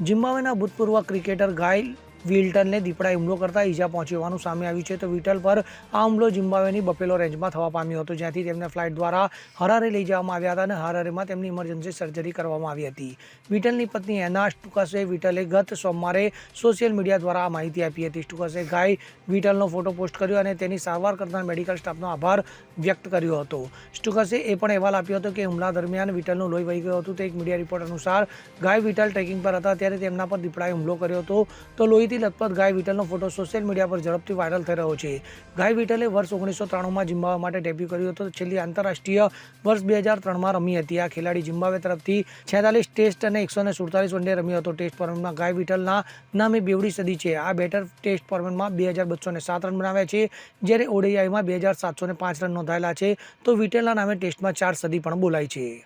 જિમ્બાબ્વેના ભૂતપૂર્વ ક્રિકેટર ગાય વિલ્ટનને દીપડાએ હુમલો કરતા ઈજા પહોંચવાનું સામે આવ્યું છે તો વિટલ પર આ હુમલો જિમ્બાબ્વેની બફેલો રેન્જમાં થવા પામ્યો હતો, જ્યાંથી તેમને ફ્લાઇટ દ્વારા હરારે લઈ જવામાં આવ્યા હતા અને હરારેમાં તેમની ઇમરજન્સી સર્જરી કરવામાં આવી હતી. વિટલની પત્ની એના સ્ટુકસે વિટલે ગત સોમવારે સોશિયલ મીડિયા દ્વારા આ માહિતી આપી હતી. સ્ટુકસે ગાય વિટલનો ફોટો પોસ્ટ કર્યો અને તેની સારવાર કરતા મેડિકલ સ્ટાફનો આભાર વ્યક્ત કર્યો હતો. સ્ટુકસે એ પણ અહેવાલ આપ્યો હતો કે હુમલા દરમિયાન વિટલનું લોહી વહી ગયું હતું. તે એક મીડિયા રિપોર્ટ અનુસાર, ગાય વિટલ ટ્રેકિંગ પર હતા, ત્યારે તેમના પર દીપડાએ હુમલો કર્યો હતો. તો લોહીથી લથપથ ગાય વિટલનો ફોટો સોશિયલ મીડિયા પર ઝડપથી વાયરલ થઈ રહ્યો છે. ગાય વિટલે વર્ષ ઓગણીસો ત્રાણુંમાં જિમ્બાવા માટે ડેબ્યુ કર્યું હતું. છેલ્લી આંતરરાષ્ટ્રીય વર્ષ બે હજાર ત્રણમાં રમી હતી. આ ખેલાડી જિમ્બાવે તરફથી છેતાલીસ ટેસ્ટ અને એકસો ને સુડતાલીસ વન ડે રમ્યો હતો. ટેસ્ટ ફોર્મેટમાં ગાય વિટલના નામે બેવડી સદી છે. આ બેટર ટેસ્ટ ફોર્મેટમાં બે હજાર બસો સાત રન બનાવ્યા છે. જ્યારે ઓડીઆઈમાં બે હજાર સાતસો પાંચ રન નોંધાયેલા છે, તો વિટેલના નામે ટેસ્ટમાં ચાર સદી પણ બોલાય છે.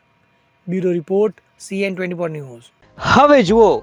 Bureau report CN twenty news. હવે જુઓ